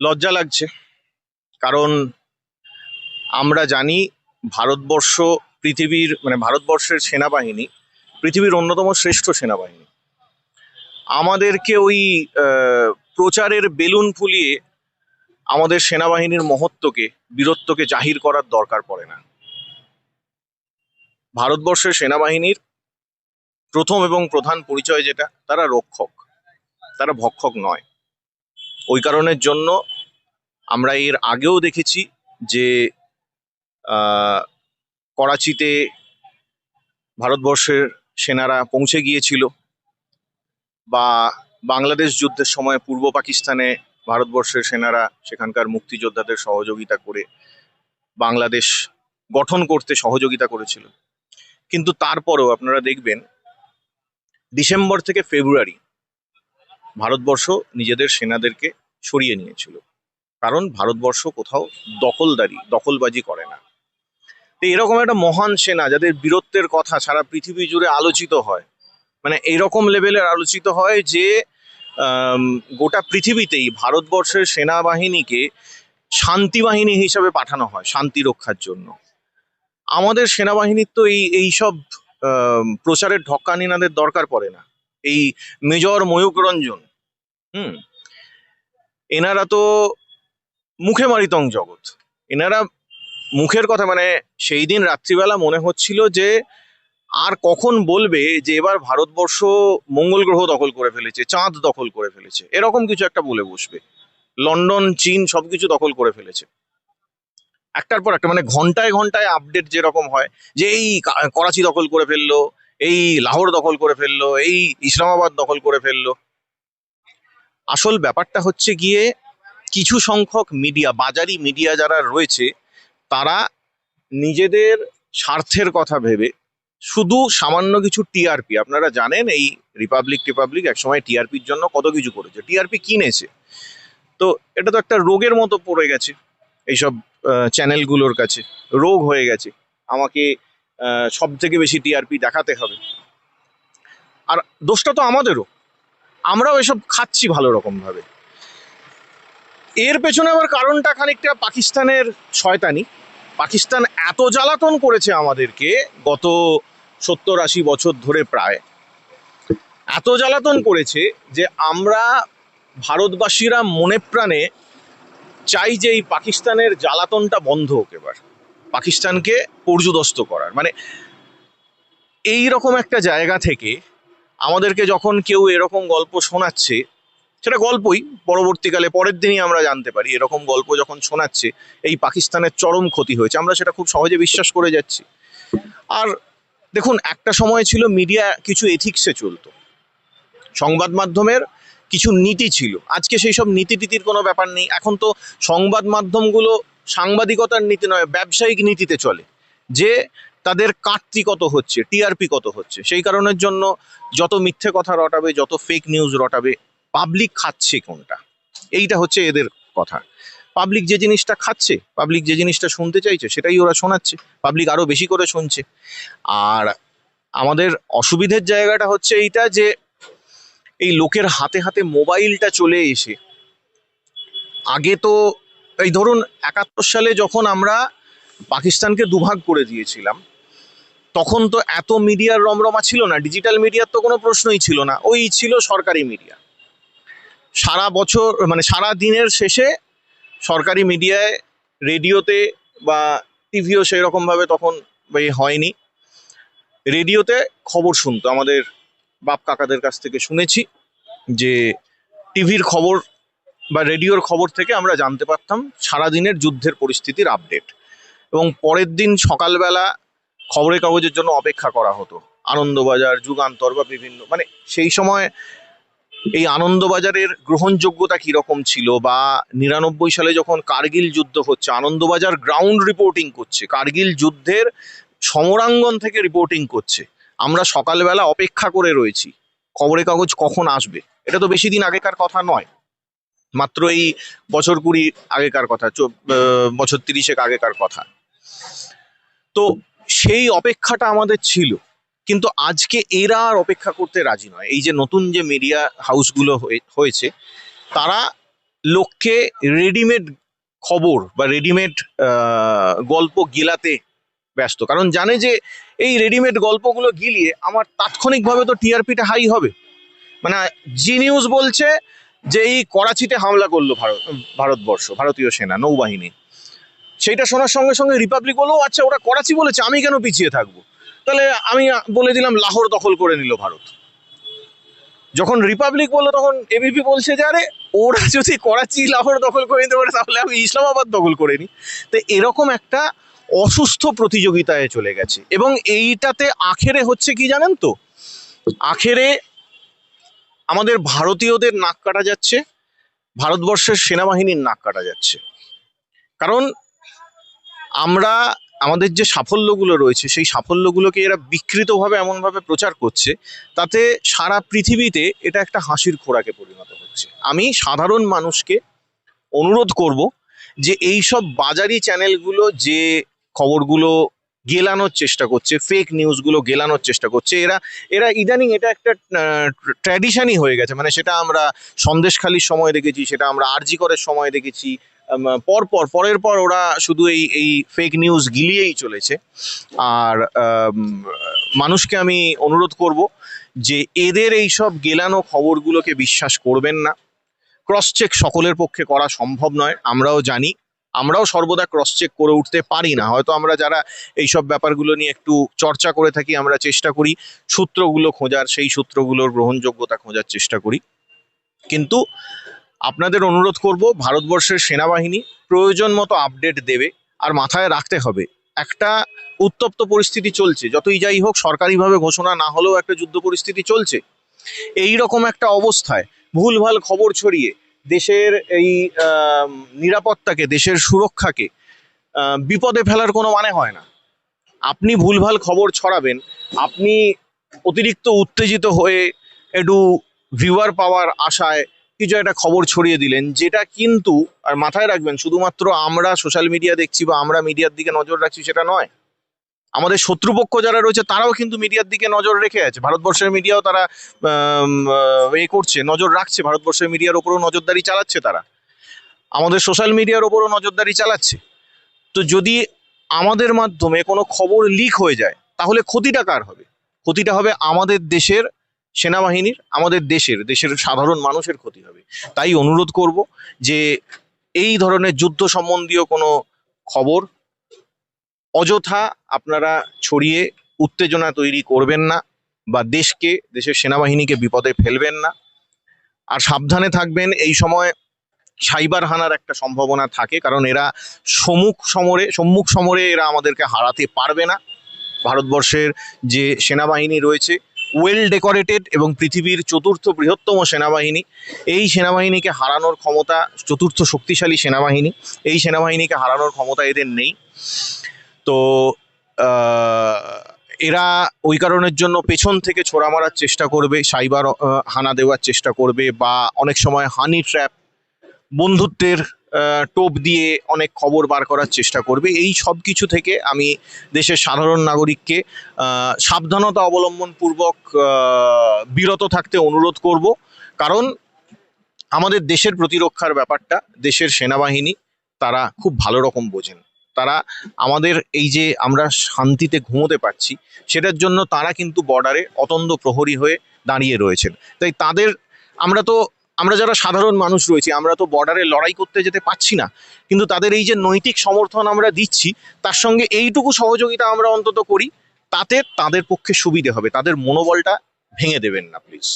লজ্জা লাগছে। কারণ আমরা জানি ভারতবর্ষ পৃথিবীর মানে ভারতবর্ষের সেনাবাহিনী পৃথিবীর অন্যতম শ্রেষ্ঠ সেনাবাহিনী। আমাদেরকে ওই প্রচারের বেলুন ফুলিয়ে আমাদের সেনাবাহিনীর মহত্বকে, বীরত্বকে জাহির করার দরকার পড়ে না। ভারতবর্ষের সেনাবাহিনীর প্রথম এবং প্রধান পরিচয় যেটা, তারা রক্ষক। তারা ভক্ষক নয়। ওই কারণের জন্য আমরা এর আগেও দেখেছি যে করাচিতে ভারতবর্ষের সেনারা পৌঁছে গিয়েছিল বা বাংলাদেশ যুদ্ধের সময় পূর্ব পাকিস্তানে ভারতবর্ষের সেনারা সেখানকার মুক্তিযোদ্ধাদের সহযোগিতা করে বাংলাদেশ গঠন করতে সহযোগিতা করেছিল। কিন্তু তারপরেও আপনারা দেখবেন, ডিসেম্বর থেকে ফেব্রুয়ারি ভারতবর্ষ নিজেদের সেনাদেরকে সরিয়ে নিয়েছিল। কারণ ভারতবর্ষ কোথাও দখলদারি, দখলবাজি করে না। তো এরকম একটা মহান সেনা যাদের বীরত্বের কথা সারা পৃথিবী জুড়ে আলোচিত হয় মানে এইরকম লেভেলের আলোচিত হয় যে গোটা পৃথিবীতেই ভারতবর্ষের সেনাবাহিনীকে শান্তি বাহিনী হিসাবে পাঠানো হয় শান্তি রক্ষার জন্য। আমাদের সেনাবাহিনীর তো এই, এইসব প্রচারের ঢক্কানিনাদের দরকার পড়ে না। এই মেজর ময়ূক রঞ্জন, হুম, এনারা তো মুখে মারিতং জগৎ। এনারা মুখের কথা মানে সেই দিন রাত্রিবেলা মনে হচ্ছিল যে আর কখন বলবে যে এবার ভারতবর্ষ মঙ্গল গ্রহ দখল করে ফেলেছে, চাঁদ দখল করে ফেলেছে। এরকম কিছু একটা বলে বসবে। লন্ডন, চীন সবকিছু দখল করে ফেলেছে। একটার পর একটা মানে ঘন্টায় ঘন্টায় আপডেট যেরকম হয়, যে এই করাচি দখল করে ফেলল এই লাহোর দখল করে ফেলল, এই ইসলামাবাদ দখল করে ফেলল। আসল ব্যাপারটা হচ্ছে গিয়ে কিছু সংখ্যক মিডিয়া বাজারি মিডিয়া যারা রয়েছে, তারা নিজেদের স্বার্থের কথা ভেবে শুধু সামান্য কিছু টিআরপি আপনারা জানেন এই রিপাবলিক টিপাবলিক একসময় টিআরপির জন্য কত কিছু করেছে। টিআরপি কিনেছে। তো এটা তো একটা রোগের মতো পড়ে গেছে এইসব চ্যানেলগুলোর কাছে। রোগ হয়ে গেছে। আমাকে সব থেকে বেশি টিআরপি দেখাতে হবে। আর দোষটা তো আমাদেরও। আমরাও এসব খাচ্ছি ভালো রকম ভাবে এর পেছনে আবার কারণটা খানিকটা পাকিস্তানের শয়তানি। পাকিস্তান এত জ্বালাতন করেছে আমাদেরকে গত সত্তর আশি বছর ধরে প্রায়। এত জ্বালাতন করেছে যে আমরা ভারতবাসীরা মনে প্রাণে চাই যে এই পাকিস্তানের জ্বালাতনটা বন্ধ হোক এবার। পাকিস্তানকে পর্যুদস্ত করার। মানে এই রকম একটা জায়গা থেকে আমাদেরকে যখন কেউ এরকম গল্প শোনাচ্ছে, সেটা গল্পই, পরবর্তীকালে পরের দিনই আমরা জানতে পারি এরকম গল্প যখন শোনাচ্ছে, এই পাকিস্তানের চরম ক্ষতি হয়েছে। আমরা সেটা খুব সহজে বিশ্বাস করে যাচ্ছি। আর দেখুন, একটা সময় ছিল মিডিয়া কিছু এথিক্সে চলতো। সংবাদ মাধ্যমের কিছু নীতি ছিল। আজকে সেই সব নীতি টিতির কোনো ব্যাপার নেই। এখন তো সংবাদ মাধ্যমগুলো সাংবাদিকতার নীতি নয়, ব্যবসায়িক নীতিতে চলে। যে তাদের কাটতি কত হচ্ছে টিআরপি কত হচ্ছে, সেই কারণের জন্য যত মিথ্যে কথা রটাবে, যত ফেক নিউজ রটাবে পাবলিক খাচ্ছে কোনটা? এইটা হচ্ছে এদের কথা। পাবলিক যে জিনিসটা খাচ্ছে পাবলিক যে জিনিসটা শুনতে চাইছে, সেটাই ওরা শোনাচ্ছে পাবলিক আরও বেশি করে শুনছে। আর আমাদের অসুবিধের জায়গাটা হচ্ছে এইটা যে, এই লোকের হাতে হাতে মোবাইলটা চলে এসে, আগে তো এই ধরুন একাত্তর সালে যখন আমরা পাকিস্তানকে দুভাগ করে দিয়েছিলাম, তখন তো এত মিডিয়ার রমরমা ছিল না ডিজিটাল মিডিয়ার তো কোনো প্রশ্নই ছিল না, ওই ছিল সরকারি মিডিয়া। সারা বছর মানে সারা দিনের শেষে সরকারি মিডিয়ায় রেডিওতে বা টিভিও সেই রকমভাবে তখন হয়নি। রেডিওতে খবর শুনতো, আমাদের বাপ কাকাদের কাছ থেকে শুনেছি যে টিভির খবর বা রেডিওর খবর থেকে আমরা জানতে পারতাম সারাদিনের যুদ্ধের পরিস্থিতির আপডেট এবং পরের দিন সকালবেলা খবরের কাগজের জন্য অপেক্ষা করা হতো। আনন্দবাজার, যুগান্তর বা বিভিন্ন মানে সেই সময় এই আনন্দবাজারের গ্রহণযোগ্যতা কীরকম ছিল বা নিরানব্বই সালে যখন কার্গিল যুদ্ধ হচ্ছে, আনন্দবাজার গ্রাউন্ড রিপোর্টিং করছে, কার্গিল যুদ্ধের সমরাঙ্গন থেকে রিপোর্টিং করছে। আমরা সকালবেলা অপেক্ষা করে রয়েছি। খবরের কাগজ কখন আসবে? এটা তো বেশি দিন আগেকার কথা নয়। মাত্র এই বছর কুড়ি আগেকার কথা বছর তিরিশেক আগেকার কথা। তো সেই অপেক্ষাটা আমাদের ছিল, কিন্তু আজকে এরা আর অপেক্ষা করতে রাজি নয়। এই যে নতুন যে মিডিয়া হাউসগুলো হয়ে- হয়েছে, তারা লোককে রেডিমেড খবর বা রেডিমেড গল্প গিলাতে ব্যস্ত। কারণ জানে যে এই রেডিমেড গল্পগুলো গিলিয়ে আমার তাৎক্ষণিকভাবে তো টিআরপিটা হাই হবে। মানে জি নিউজ বলছে যে এই করাচিতে হামলা করল ভারত, ভারতবর্ষ, ভারতীয় সেনা, নৌবাহিনী। সেইটা শোনার সঙ্গে সঙ্গে রিপাবলিক বলল আচ্ছা ওরা করাচি বলেছে, আমি কেন পিছিয়ে থাকব? তাহলে আমি বলে দিলাম, লাহোর দখল করে নিল ভারত। যখন রিপাবলিক বলল, তখন এবিপি বলছে যে, আরে, ওরা যদি করাচি, লাহোর দখল করে নিতে পারে, তাহলে আমি ইসলামাবাদ দখল করে নিই। তো এরকম একটা অসুস্থ প্রতিযোগিতায় চলে গেছে। এবং এইটাতে আখেরে হচ্ছে কি জানেন তো? আখেরে আমাদের ভারতীয়দের নাক কাটা যাচ্ছে, ভারতবর্ষের সেনাবাহিনীর নাক কাটা যাচ্ছে। কারণ আমরা, আমাদের যে সাফল্যগুলো রয়েছে, সেই সাফল্যগুলোকে এরা বিকৃতভাবে এমনভাবে প্রচার করছে, তাতে সারা পৃথিবীতে এটা একটা হাসির খোরাকে পরিণত হচ্ছে। আমি সাধারণ মানুষকে অনুরোধ করব যে এই সব বাজারি চ্যানেলগুলো, যে খবরগুলো গেলানোর চেষ্টা করছে ফেক নিউজগুলো গেলানোর চেষ্টা করছে। এরা এরা ইদানিং এটা একটা ট্র্যাডিশনই হয়ে গেছে। মানে সেটা আমরা সন্দেশখালির সময় দেখেছি সেটা আমরা আরজি করের সময় দেখেছি। আম, পর পর পরের পর ওরা শুধু এই এই ফেক নিউজ গিলিয়েই চলেছে। আর মানুষকে আমি অনুরোধ করব যে এদের এই সব গেলানো খবরগুলোকে বিশ্বাস করবেন না। ক্রস চেক সকলের পক্ষে করা সম্ভব নয় আমরাও জানি। আমরাও সর্বদা ক্রস চেক করে উঠতে পারি না। হয়তো আমরা যারা এই সব ব্যাপারগুলো নিয়ে একটু চর্চা করে থাকি, আমরা চেষ্টা করি সূত্রগুলো খোঁজার, সেই সূত্রগুলোর গ্রহণযোগ্যতা খোঁজার চেষ্টা করি। কিন্তু আপনাদের অনুরোধ করব, ভারতবর্ষের সেনাবাহিনী প্রয়োজন মতো আপডেট দেবে আর মাথায় রাখতে হবে। একটা উত্তপ্ত পরিস্থিতি চলছে, যতই যাই হোক, সরকারিভাবে ঘোষণা না হলেও একটা যুদ্ধ পরিস্থিতি চলছে। এই রকম একটা অবস্থায় ভুলভাল খবর ছড়িয়ে দেশের এই নিরাপত্তাকে, দেশের সুরক্ষাকে বিপদে ফেলার কোনো মানে হয় না। আপনি ভুলভাল খবর ছড়াবেন, আপনি অতিরিক্ত উত্তেজিত হয়ে একটু ভিউয়ার পাওয়ার আশায় কিছু একটা খবর ছড়িয়ে দিলেন, যেটা কিন্তু, আর মাথায় রাখবেন, শুধুমাত্র আমরা সোশ্যাল মিডিয়া দেখছি বা আমরা মিডিয়ার দিকে নজর রাখছি, সেটা নয়। আমাদের শত্রুপক্ষ যারা রয়েছে, তারাও কিন্তু মিডিয়ার দিকে নজর রেখে আছে। ভারতবর্ষের মিডিয়াও তারা এ করছে, নজর রাখছে। ভারতবর্ষের মিডিয়ার ওপরও নজরদারি চালাচ্ছে তারা। আমাদের সোশ্যাল মিডিয়ার ওপরও নজরদারি চালাচ্ছে। তো যদি আমাদের মাধ্যমে কোনো খবর লিক হয়ে যায়, তাহলে ক্ষতিটা কার হবে? ক্ষতিটা হবে আমাদের দেশের সেনাবাহিনীর, আমাদের দেশের দেশের সাধারণ মানুষের ক্ষতি হবে। তাই অনুরোধ করব যে, এই ধরনের যুদ্ধ সম্বন্ধীয় কোনো খবর অযথা আপনারা ছড়িয়ে উত্তেজনা তৈরি করবেন না বা দেশকে, দেশের সেনাবাহিনীকে বিপদে ফেলবেন না। আর সাবধানে থাকবেন, এই সময় সাইবার হানার একটা সম্ভাবনা থাকে, কারণ এরা সম্মুখ সমরে সম্মুখ সমরে এরা আমাদেরকে হারাতে পারবে না। ভারতবর্ষের যে সেনাবাহিনী রয়েছে ওয়েল ডেকোরেটেড এবং পৃথিবীর চতুর্থ বৃহত্তম সেনাবাহিনী, এই সেনাবাহিনীকে হারানোর ক্ষমতা, চতুর্থ শক্তিশালী সেনাবাহিনী, এই সেনাবাহিনীকে হারানোর ক্ষমতা এদের নেই। তো এরা ওই কারণের জন্য পেছন থেকে ছোড়া মারার চেষ্টা করবে, সাইবার হানা দেওয়ার চেষ্টা করবে বা অনেক সময় হানি ট্র্যাপ বন্ধুত্বের টোপ দিয়ে অনেক খবর বার করার চেষ্টা করবে। এই সব কিছু থেকে আমি দেশের সাধারণ নাগরিককে সাবধানতা অবলম্বন পূর্বক বিরত থাকতে অনুরোধ করব। কারণ আমাদের দেশের প্রতিরক্ষার ব্যাপারটা, দেশের সেনাবাহিনী, তারা খুব ভালো রকম বোঝেন। তারা আমাদের এই যে আমরা শান্তিতে ঘুমোতে পারছি, সেটার জন্য তারা কিন্তু বর্ডারে অতন্দ প্রহরী হয়ে দাঁড়িয়ে রয়েছেন। তাই তাদের, আমরা তো, আমরা যারা সাধারণ মানুষ রয়েছি, আমরা তো বর্ডারে লড়াই করতে যেতে পারছি না। কিন্তু তাদের এই যে নৈতিক সমর্থন আমরা দিচ্ছি, তার সঙ্গে এইটুকু সহযোগিতা আমরা অন্তত করি, তাতে তাদের পক্ষে সুবিধে হবে, তাদের মনোবলটা ভেঙে দেবেন না প্লিজ